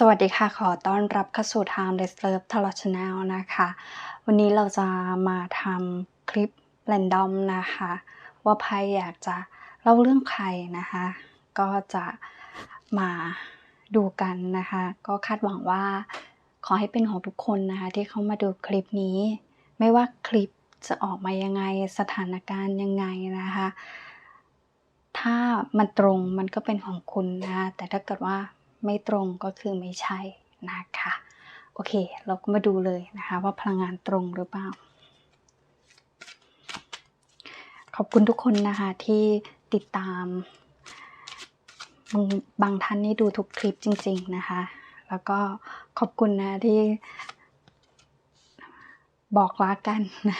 สวัสดีค่ะ ขอต้อนรับเข้าสู่ทาง Let's Love t a l o t Channel นะคะ วันนี้เราจะมาทำคลิปแรนดอมนะคะ ว่าไพ่อยากจะเล่าเรื่องใครนะคะ ก็จะมาดูกันนะคะ ก็คาดหวังว่า ขอให้เป็นของทุกคนนะคะ ที่เข้ามาดูคลิปนี้ ไม่ว่าคลิปจะออกมายังไงสถานการณ์ยังไงนะคะ ถ้ามันตรงมันก็เป็นของคุณนะคะแต่ถ้าเกิดว่า ไม่ตรงก็คือไม่ใช่นะคะโอเค เราก็มาดูเลยนะคะ ว่าพลังงานตรงหรือเปล่า ขอบคุณทุกคนนะคะที่ติดตามบางบางท่านนี่ดูทุกคลิปจริง ๆนะคะ แล้วก็ขอบคุณนะที่บอกรักกันนะ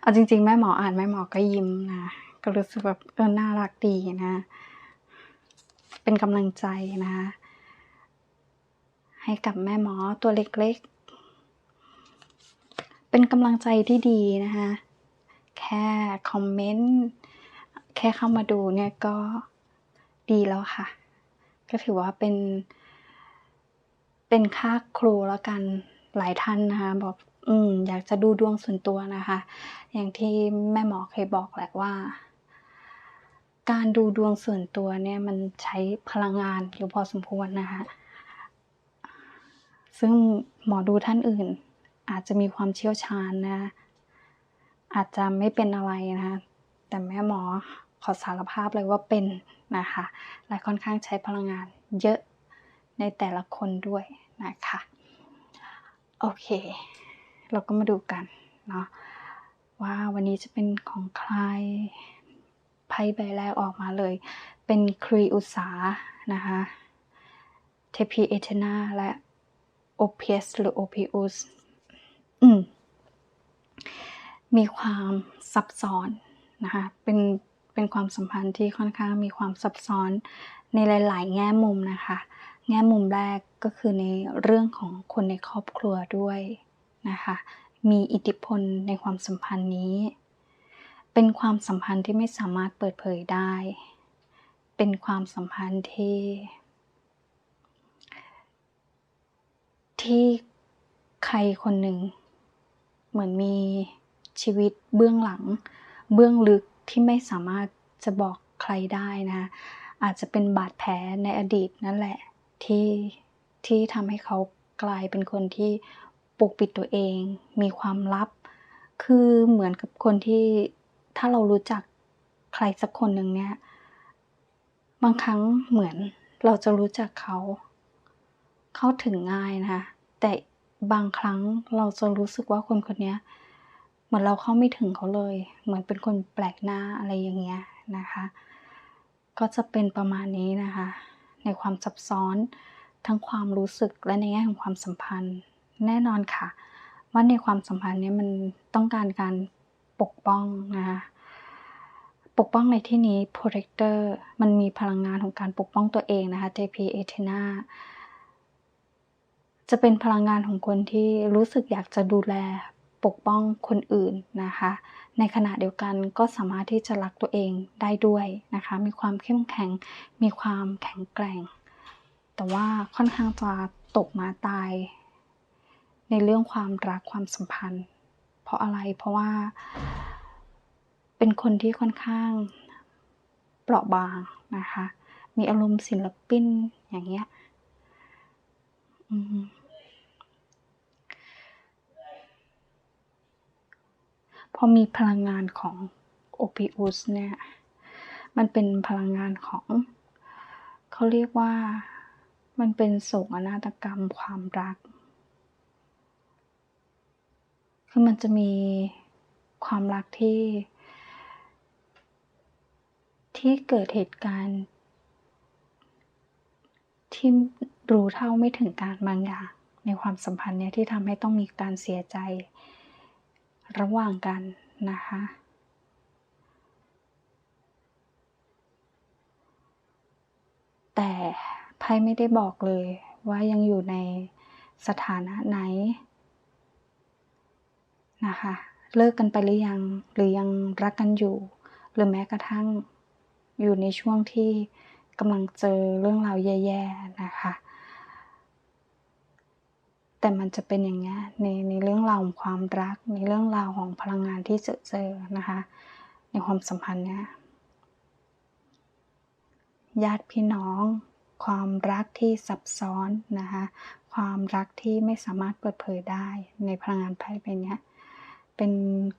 เอาจริง ๆ แม่หมออ่านแม่หมอก็ยิ้มนะ ก็รู้สึกแบบเออน่ารักดีนะ เป็นกำลังใจนะคะ ให้กับแม่หมอตัวเล็กๆ เป็นกำลังใจที่ดีนะคะ แค่คอมเมนต์ แค่เข้ามาดูเนี่ยก็ดีแล้วค่ะ ก็ถือว่าเป็น เป็นค่าครูแล้วกันหลายท่านนะคะบอกอืมอยากจะดูดวงส่วนตัวนะคะ อย่างที่แม่หมอเคยบอกแหละว่า การดูดวงส่วนตัวเนี่ยมันใช้พลังงานอยู่พอสมควรนะคะ ซึ่งหมอดูท่านอื่น อาจจะมีความเชี่ยวชาญนะ อาจจะไม่เป็นอะไรนะคะ แต่แม่หมอขอสารภาพเลยว่าเป็นนะคะและค่อนข้างใช้พลังงานเยอะในแต่ละคนด้วยนะคะโอเค เราก็มาดูกันเนาะว่าวันนี้จะเป็นของใครไพ่ใบแรกออกมาเลย เป็นครีอุสานะคะเทพีเอเทนาและ โอเพียสหรือโอพิอุสอืมมีความซับซ้อนนะคะ เป็น เป็นความสัมพันธ์ที่ค่อนข้างมีความซับซ้อนในหลาย ๆ แง่มุมนะคะ แง่มุมแรกก็คือในเรื่องของคนในครอบครัวด้วยนะคะ มีอิทธิพลในความสัมพันธ์นี้ เป็นความสัมพันธ์ที่ไม่สามารถเปิดเผยได้ เป็นความสัมพันธ์ที่ ที่ใครคนหนึ่ง เหมือนมีชีวิตเบื้องหลัง เบื้องลึกที่ไม่สามารถจะบอกใครได้นะอาจจะเป็นบาดแผลในอดีตนั่นแหละ ที่ที่ทำให้เขากลายเป็นคนที่ปกปิดตัวเอง มีความลับ คือเหมือนกับคนที่ถ้าเรารู้จักใครสักคนหนึ่งเนี่ย บางครั้งเหมือนเราจะรู้จักเขา เข้าถึงง่ายนะคะ แต่บางครั้งเราจะรู้สึกว่าคนคนนี้เหมือนเราเข้าไม่ถึงเขาเลย เหมือนเป็นคนแปลกหน้าอะไรอย่างเงี้ยนะคะ ก็จะเป็นประมาณนี้นะคะ ในความซับซ้อนทั้งความรู้สึกและในแง่ของความสัมพันธ์แน่นอนค่ะ ว่าในความสัมพันธ์นี้มันต้องการการปกป้องนะคะปกป้องในที่นี้ protector มันมีพลังงานของการปกป้องตัวเองนะคะ JP e t e n a จะเป็นพลังงานของคนที่รู้สึกอยากจะดูแลปกป้องคนอื่นนะคะ ในขณะเดียวกันก็สามารถที่จะรักตัวเองได้ด้วยนะคะ มีความเข้มแข็ง มีความแข็งแกร่ง แต่ว่าค่อนข้างจะตกมาตาย ในเรื่องความรักความสัมพันธ์ เพราะอะไร เพราะว่า เป็นคนที่ค่อนข้างเปราะบางนะคะ มีอารมณ์ศิลปินอย่างเงี้ย อืมพอมีพลังงานของโอปิอุสเนี่ย มันเป็นพลังงานของ เขาเรียกว่ามันเป็นโศกนาฏกรรมความรัก คือมันจะมีความรักที่ ที่เกิดเหตุการณ์ที่ รู้เท่าไม่ถึงการบางอย่างในความสัมพันธ์เนี่ยที่ทำให้ต้องมีการเสียใจระหว่างกันนะคะ แต่ไพ่ไม่ได้บอกเลยว่ายังอยู่ในสถานะไหนนะคะ เลิกกันไปหรือยังหรือยังรักกันอยู่ หรือแม้กระทั่งอยู่ในช่วงที่กำลังเจอเรื่องราวแย่ๆนะคะ แต่มันจะเป็นอย่างเงี้ยในในเรื่องราวของความรัก ในเรื่องราวของพลังงานที่เจอเจอนะคะ ในความสัมพันธ์เนี้ยญาติพี่น้อง ความรักที่ซับซ้อนนะคะความรักที่ไม่สามารถเปิดเผยได้ในพลังงานไพ่ใบเนี้ยเป็น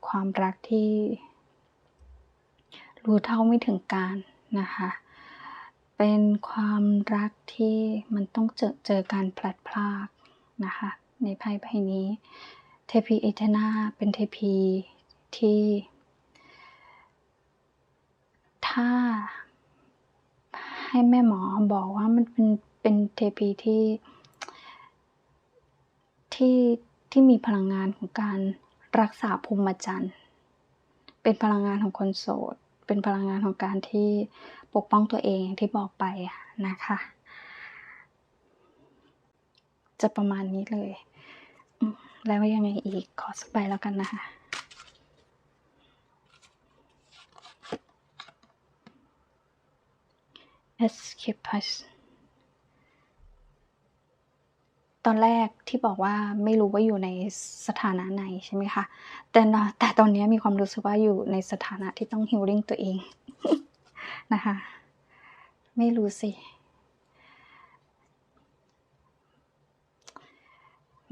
ความรักที่รู้เท่าไม่ถึงการนะคะ เป็นความรักที่มันต้องเจอเจอการพลัดพราก นะคะ ในไพ่ใบนี้ เทพีเอเทนาเป็นเทพีที่ ถ้าให้แม่หมอบอกว่ามันเป็นเป็นเทพีที่ที่ที่มีพลังงานของการรักษาภูมิจันทร์ เป็นพลังงานของคนโสด เป็นพลังงานของการที่ปกป้องตัวเองอย่างที่บอกไปนะคะ จะประมาณนี้เลย แล้วยังไงอีกขอสักใบแล้วกันนะคะ escapist ตอนแรกที่บอกว่าไม่รู้ว่าอยู่ในสถานะไหนใช่ไหมคะ แต่แต่ตอนนี้มีความรู้สึกว่าอยู่ในสถานะที่ต้องฮิลลิ่งตัวเองนะคะ ไม่รู้สิ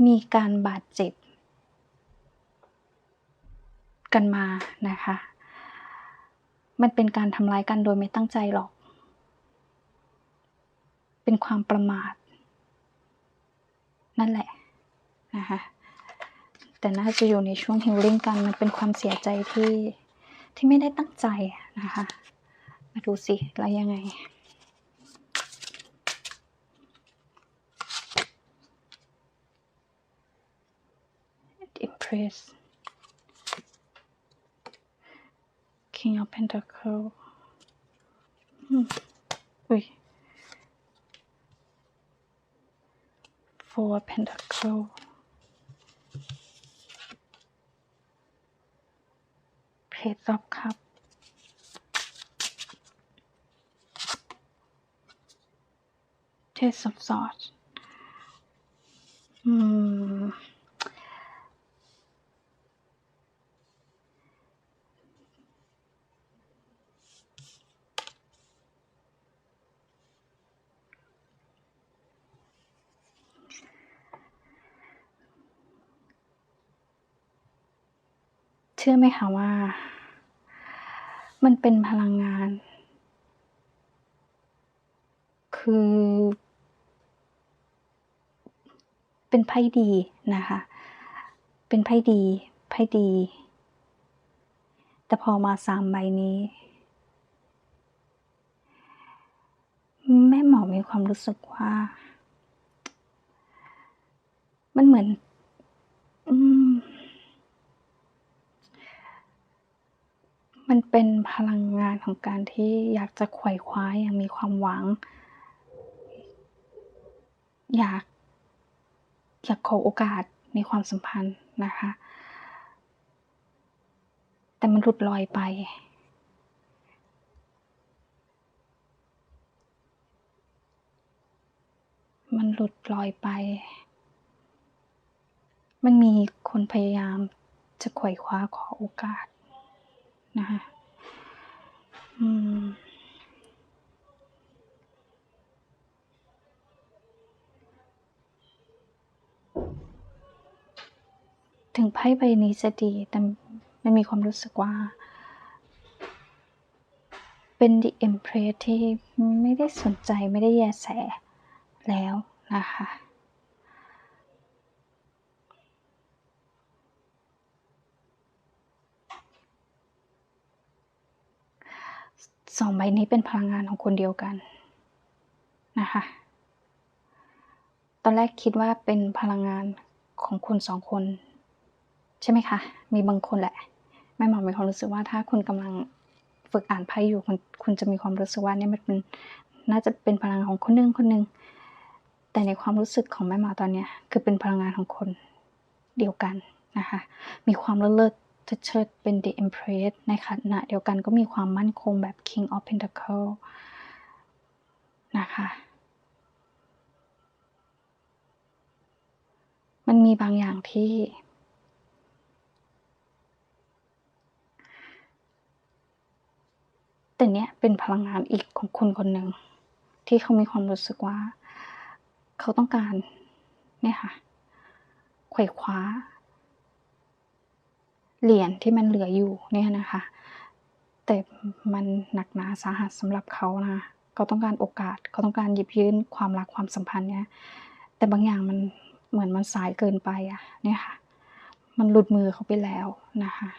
มีการบาดเจ็บ กันมานะคะ มันเป็นการทำร้ายกันโดยไม่ตั้งใจหรอก เป็นความประมาท นั่นแหละนะคะแต่น่าจะอยู่ในช่วงฮิลลิ่งกันมันเป็นความเสียใจที่ที่ไม่ได้ตั้งใจนะคะ มาดูสิแล้วยังไง Empress King of Pentacle อืมอุ้ย Four of Pentacle Page of Cup Taste of Swords อื ชื่อไหมคะว่า มันเป็นพลังงาน คือ เป็นไพ่ดีนะคะ เป็นไพ่ดี ไพ่ดี แต่พอมาสามใบนี้แม่หมอมีความรู้สึกว่า มันเหมือน อืม มันเป็นพลังงานของการที่อยากจะไขว่คว้าอย่างมีความหวัง อยากอยากขอโอกาสในความสัมพันธ์นะคะ แต่มันหลุดลอยไป มันหลุดลอยไป มันมีคนพยายามจะไขว่คว้าขอโอกาส นะคะอืมถึงไพ่ใบนี้จะดี แต่มันมีความรู้สึกว่า เป็น The Empress ที่ไม่ได้สนใจไม่ได้แยแสแล้วนะคะ สองใบนี้เป็นพลังงานของคนเดียวกันนะคะ ตอนแรกคิดว่าเป็นพลังงานของคนสองคน ใช่ไหมคะ มีบางคนแหละแม่หมอมีความรู้สึกว่าถ้าคุณกำลังฝึกอ่านไพ่อยู่คุณคุณจะมีความรู้สึกว่าเนี่ยมันเป็นน่าจะเป็นพลังงานของคนหนึงคนหนึงแต่ในความรู้สึกของแม่หมอตอนเนี้ยคือเป็นพลังงานของคนเดียวกันนะคะ มีความเลิศ เลิศเชิดๆเป็น The Empress ในขณะเดียวกันก็มีความมั่นคงแบบ King of Pentacle นะคะ มันมีบางอย่างที่ แต่เนี้ยเป็นพลังงานอีกของคนคนหนึ่ง ที่เขามีความรู้สึกว่า เขาต้องการเนี่ยค่ะไขว่คว้า เหรียญที่มันเหลืออยู่เนี่ยนะคะ แต่มันหนักหนาสาหัสสำหรับเขานะเขาต้องการโอกาสเขาต้องการหยิบยื่นความรักความสัมพันธ์เนี่ยแต่บางอย่างมันเหมือนมันสายเกินไปอะเนี่ยค่ะ มันหลุดมือเขาไปแล้วนะคะ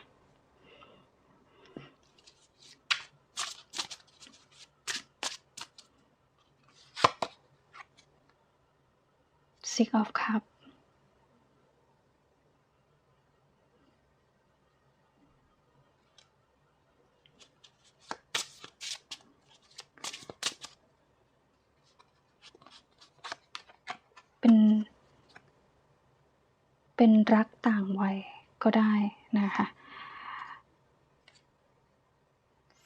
Six of Cup เป็น เป็นรั วัยก็ได้นะคะ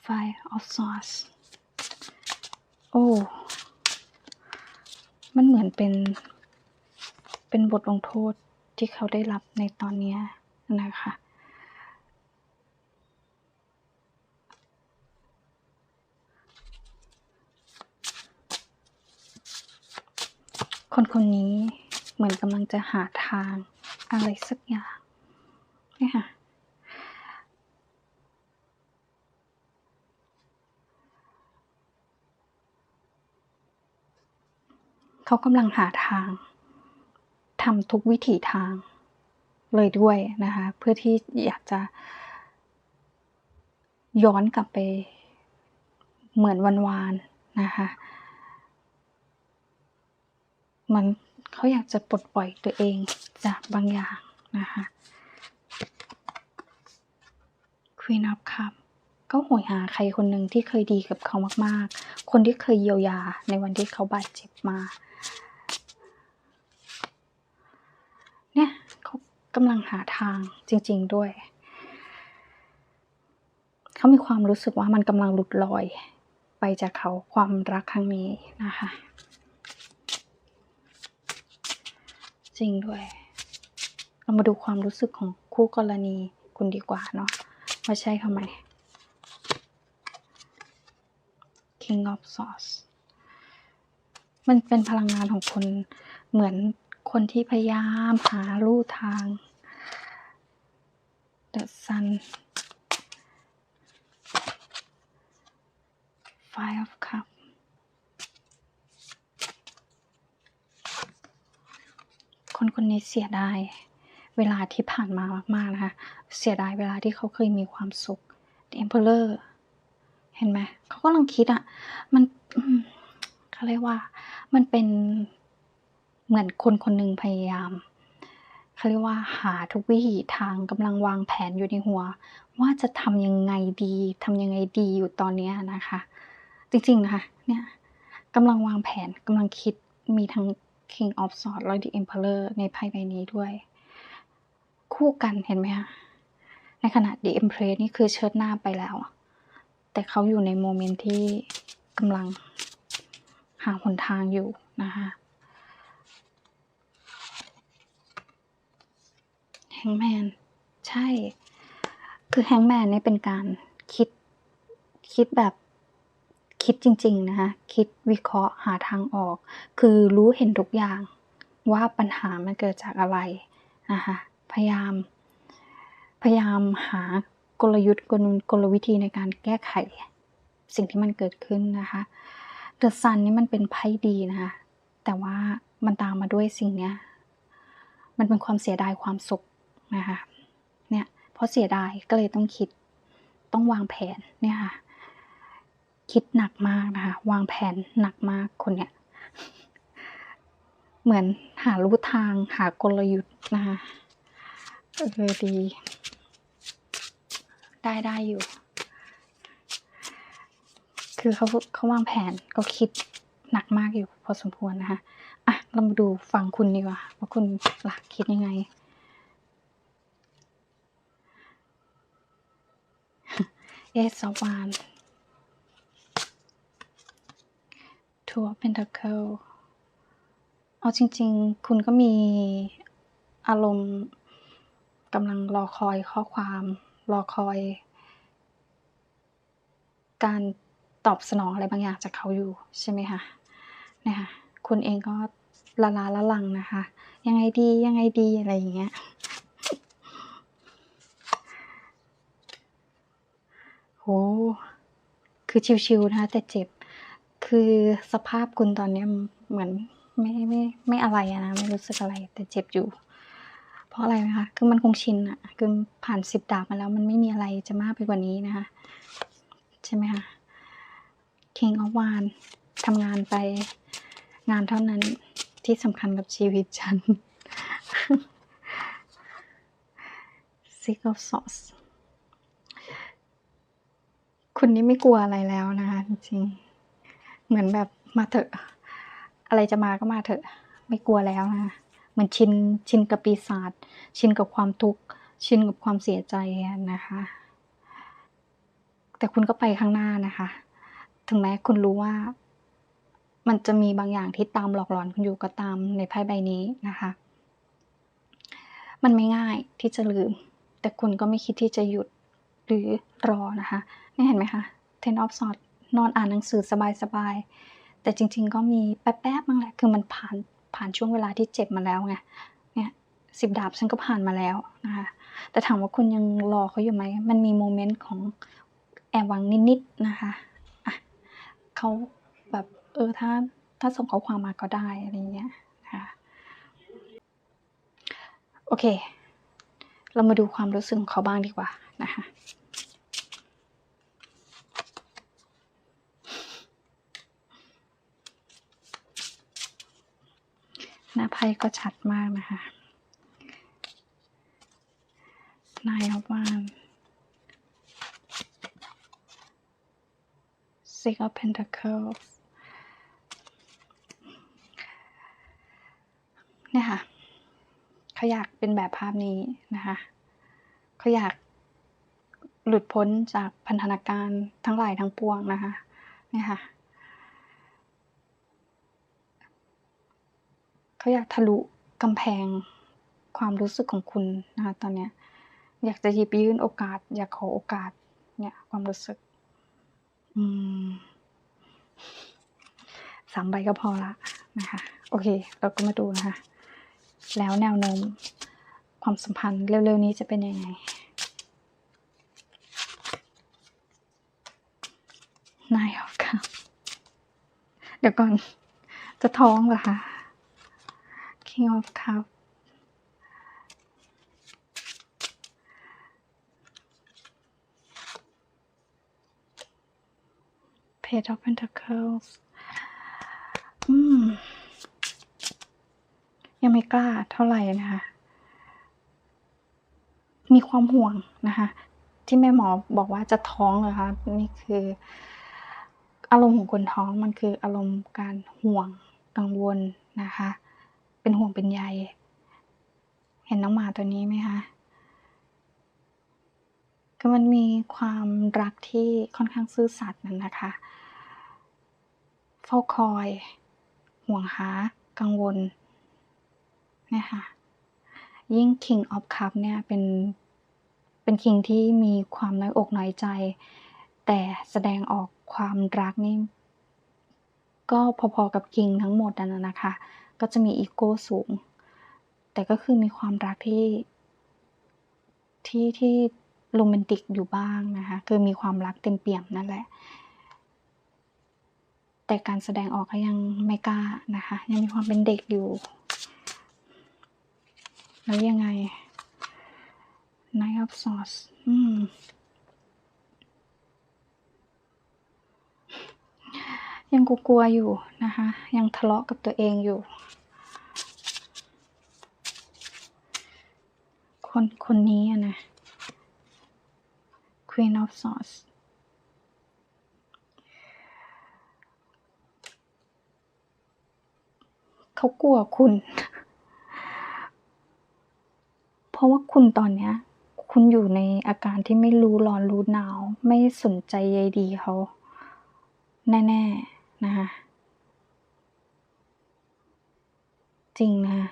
Five of Swords โอ้ มันเหมือนเป็น เป็นบทลงโทษที่เขาได้รับในตอนนี้นะคะ คนคนนี้เหมือนกำลังจะหาทางอะไรสักอย่าง นี่ค่ะ เขากำลังหาทางทำทุกวิถีทางเลยด้วยนะคะ เพื่อที่อยากจะย้อนกลับไปเหมือนวันวานนะคะมือนเขาอยากจะปลดปล่อยตัวเองจากบางอย่างนะคะ Queen of Cup ก็โหยหาใครคนหนึ่งที่เคยดีกับเขามากๆ คนที่เคยเยียวยาในวันที่เขาบาดเจ็บมา เนี่ยเขากำลังหาทางจริง ๆด้วย เขามีความรู้สึกว่ามันกำลังหลุดลอยไปจากเขาความรักครั้งนี้นะคะ จริงด้วย เรามาดูความรู้สึกของคู่กรณีคุณดีกว่าเนาะ ว่าใช่เขาไหม King of Swords มันเป็นพลังงานของคนเหมือนคนที่พยายามหาลู่ทาง The Sun Five of Cup คนคนนี้เสียดายเวลาที่ผ่านมามาก ๆ นะคะ เสียดายเวลาที่เขาเคยมีความสุข The Emperor เห็นไหมเขากำลังคิดอะมันเขาเรียกว่า มันเป็นเหมือนคนคนหนึ่งพยายามเขาเรียกว่าหาทุกวิถีทางกำลังวางแผนอยู่ในหัว ว่าจะทำยังไงดีทำยังไงดีอยู่ตอนนี้นะคะ จริงๆนะคะเนี่ยกำลังวางแผนกำลังคิดมีทั้ง King of Swords และ The Emperor ในไพ่ใบนี้ด้วย คู่กันเห็นไหมคะ ในขณะ The Empress นี่คือเชิดหน้าไปแล้ว แต่เขาอยู่ในโมเมนต์ที่กำลังหาหนทางอยู่นะคะแฮงแมนใช่ คือแฮงแมนนี่เป็นการคิดคิดแบบคิดจริง ๆ นะคะ คิดวิเคราะห์หาทางออก คือรู้เห็นทุกอย่างว่าปัญหามันเกิดจากอะไรนะคะ พยายาม พยายามหากลยุทธ์กลกลวิธีในการแก้ไข สิ่งที่มันเกิดขึ้นนะคะเดอะซันนี่มันเป็นไพ่ดีนะคะแต่ว่ามันตามมาด้วยสิ่งเนี้ยมันเป็นความเสียดายความสุขนะคะเนี่ยเพราะเสียดายก็เลยต้องคิดต้องวางแผนเนี่ยค่ะคิดหนักมากนะคะวางแผนหนักมากคนเนี้ยเหมือนหารู้ทางหากลยุทธ์นะคะ เออดี ได้ได้อยู่ คือเขาเขาวางแผนก็คิดหนักมากอยู่พอสมควรนะคะอะ เรามาดูฝั่งคุณดีกว่าว่าคุณหลักคิดยังไง เอสวานทัวร์เพนทาเคิลเอาจริง ๆ คุณก็มีอารมณ์ กำลังรอคอยข้อความ รอคอย การตอบสนองอะไรบางอย่างจากเขาอยู่ใช่ไหมคะเนี่ยค่ะคุณเองก็ละลาละลังนะคะ ยังไงดียังไงดีอะไรอย่างเงี้ยโหคือชิวๆนะคะแต่เจ็บ คือสภาพคุณตอนนี้เหมือนไม่ไม่ไม่อะไรนะไม่รู้สึกอะไรแต่เจ็บอยู่ เพราะอะไรไหมคะคือมันคงชินอะคือผ่านสิบดาบมาแล้ว มันไม่มีอะไรจะมากไปกว่านี้นะคะใช่ไหมคะ King of w a n ทำงานไปงานเท่านั้นที่สำคัญกับชีวิตฉัน Six of Swords คุณนี่ไม่กลัวอะไรแล้วนะคะ จริงเหมือนแบบมาเถอะ อะไรจะมาก็มาเถอะ ไม่กลัวแล้วนะเห มือนชินชินกับปีศาจชินกับความทุกข์ชินกับความเสียใจนะคะ แต่คุณก็ไปข้างหน้านะคะ ถึงแม้คุณรู้ว่า มันจะมีบางอย่างที่ตามหลอกหลอนคุณอยู่ก็ตามในไพ่ใบนี้นะคะ มันไม่ง่ายที่จะลืม แต่คุณก็ไม่คิดที่จะหยุดหรือรอนะคะ นี่เห็นไหมคะ Ten of Swords นอนอ่านหนังสือสบายๆแต่จริง ๆ ก็มีแป๊บๆบ้างแหละ คือมันผ่าน ผ่านช่วงเวลาที่เจ็บมาแล้วไงเนี่ยสิบดาบฉันก็ผ่านมาแล้วนะคะแต่ถามว่าคุณยังรอเขาอยู่ไหมมันมีโมเมนต์ของแอบหวังนิดๆนะคะอะเขาแบบเออถ้าถ้าส่งข้อความมาก็ได้อะไรเงี้ยนะคะโอเค เรามาดูความรู้สึกของเขาบ้างดีกว่านะคะ ห น้าไพ่ก็ชัดมากนะคะ Nine of Wands Six of Pentacles เนี่ยค่ะเขาอยากเป็นแบบภาพนี้นะคะเขาอยากหลุดพ้นจากพันธนาการทั้งหลายทั้งปวงนะคะเนี่ยค่ะ เขาอยากทะลุกำแพงความรู้สึกของคุณนะคะตอนเนี้ยอยากจะหยิบยื่นโอกาส อยากขอโอกาสเนี่ยความรู้สึกอืมสามใบก็พอละนะคะ โอเค เราก็มาดูนะคะ แล้วแนวโน้มความสัมพันธ์เร็วๆนี้จะเป็นยังไงนายออกค่ะ เดี๋ยวก่อน จะท้องเหรอคะ King of Cup Page of Pentacles อืม ยังไม่กล้าเท่าไหร่นะคะ มีความห่วงนะคะ ที่แม่หมอบอกว่าจะท้องเหรอคะนี่คืออารมณ์ของคนท้องมันคืออารมณ์การห่วงกังวลนะคะ เป็นห่วงเป็นใย เห็นน้องหมาตัวนี้ไหมคะคือมันมีความรักที่ค่อนข้างซื่อสัตย์นั่นนะคะเฝ้าคอย ห่วงหา กังวลเนี่ยค่ะ ยิ่ง King of Cup เนี่ยเป็นเป็น King ที่มีความน้อยอกน้อยใจ แต่แสดงออกความรักนี่ก็พอๆกับ King ทั้งหมดนั่นนะคะ ก็จะมีอีโก้สูง แต่ก็คือมีความรักที่ที่ที่โรแมนติกอยู่บ้างนะคะ คือมีความรักเต็มเปี่ยมนั่นแหละ แต่การแสดงออกก็ยังไม่กล้านะคะ ยังมีความเป็นเด็กอยู่ แล้วยังไง Knight of Swords อืม ยังกลัวอยู่นะคะ ยังทะเลาะกับตัวเองอยู่ คนคนนี้นะ Queen of Swords เขากลัวคุณ เพราะว่าคุณตอนเนี้ย คุณอยู่ในอาการที่ไม่รู้ร้อนรู้หนาว ไม่สนใจใยดีเขา แน่ ๆ นะคะจริงนะคะ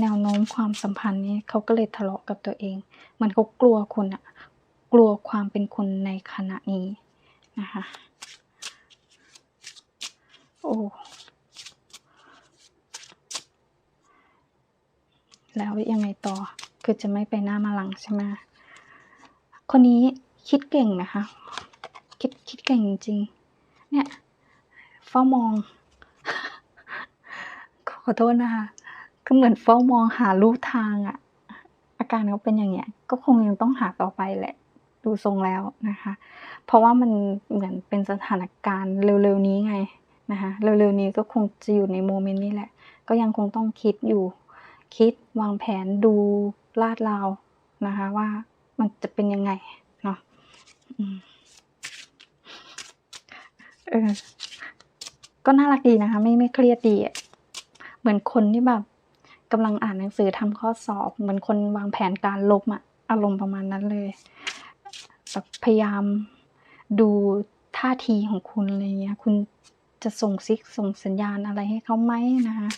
แนวโน้มความสัมพันธ์นี้เขาก็เลยทะเลาะกับตัวเองเหมือนเขากลัวคุณอะกลัวความเป็นคุณในขณะนี้นะคะโอ้แล้วยังไงต่อคือจะไม่ไปหน้ามาหลังใช่ไหมคนนี้คิดเก่งนะคะ คิดคิดเก่งจริง เนี่ยเฝ้ามอง ขอโทษนะคะก็เหมือนเฝ้ามองหาลู่ทางอะอาการเขาเป็นอย่างเงี้ย ก็คงยังต้องหาต่อไปแหละ ดูทรงแล้วนะคะ เพราะว่ามันเหมือนเป็นสถานการณ์เร็วๆนี้ไงนะคะเร็วๆนี้ก็คงจะอยู่ในโมเมนต์นี้แหละ ก็ยังคงต้องคิดอยู่ คิดวางแผนดูลาดราวนะคะ ว่ามันจะเป็นยังไงเนาะ เออ ก็น่ารักดีนะคะ ไม่ไม่เครียดดีอะเหมือนคนที่แบบกำลังอ่านหนังสือทำข้อสอบ เหมือนคนวางแผนการลบอะอารมณ์ประมาณนั้นเลยแบบพยายามดูท่าทีของคุณอะไรเงี้ย คุณจะส่งซิกส่งสัญญาณอะไรให้เขาไหมนะคะ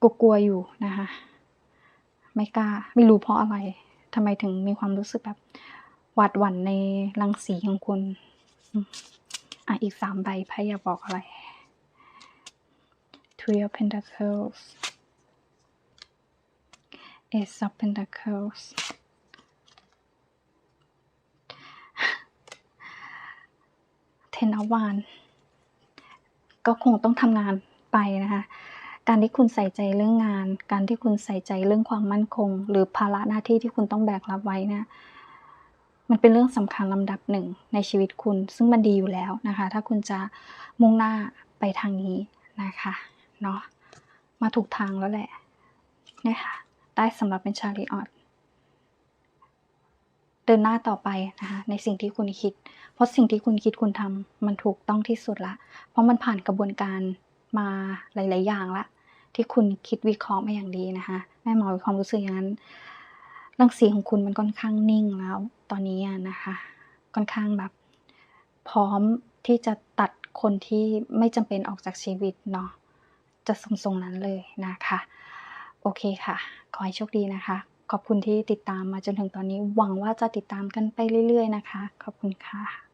กลัวๆอยู่นะคะ ไม่กล้า ไม่รู้เพราะอะไรทำไมถึงมีความรู้สึกแบบหวาดหวั่นในรังสีของคุณ อะ อีกสามใบไพ่อยากบอกอะไร Three of Pentacles Ace of Pentacles Ten of Wands ก็คงต้องทำงานไปนะคะการที่คุณใส่ใจเรื่องงาน การที่คุณใส่ใจเรื่องความมั่นคง หรือภาระหน้าที่ที่คุณต้องแบกรับไว้นะ มันเป็นเรื่องสำคัญลำดับหนึ่งในชีวิตคุณ ซึ่งมันดีอยู่แล้วนะคะ ถ้าคุณจะมุ่งหน้าไปทางนี้นะคะเนาะมาถูกทางแล้วแหละเนี่ยค่ะได้สำหรับเป็นชาลีออตเดินหน้าต่อไปนะคะในสิ่งที่คุณคิด เพราะสิ่งที่คุณคิดคุณทำมันถูกต้องที่สุดละ เพราะมันผ่านกระบวนการมาหลาย ๆ อย่างละ ที่คุณคิดวิเคราะห์มาอย่างดีนะคะแม่หมอมีความรู้สึกอย่างนั้น รังสีของคุณมันค่อนข้างนิ่งแล้ว ตอนนี้นะคะ ค่อนข้างแบบพร้อมที่จะตัดคนที่ไม่จำเป็นออกจากชีวิตเนาะจะทรงๆนั้นเลยนะคะ โอเคค่ะ ขอให้โชคดีนะคะ ขอบคุณที่ติดตามมาจนถึงตอนนี้ หวังว่าจะติดตามกันไปเรื่อย ๆ นะคะ ขอบคุณค่ะ